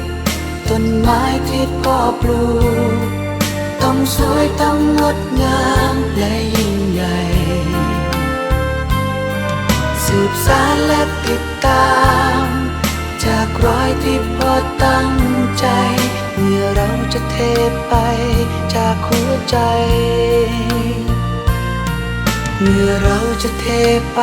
ต้นไม้ที่พ่อปลูก ต้องสวยต้องงดงามและยิ่งใหญ่ สืบสารและติดตาม จากรอยที่พ่อตั้งใจ เมื่อเราจะเทไปจากหัวใจ เมื่อเราจะเทไป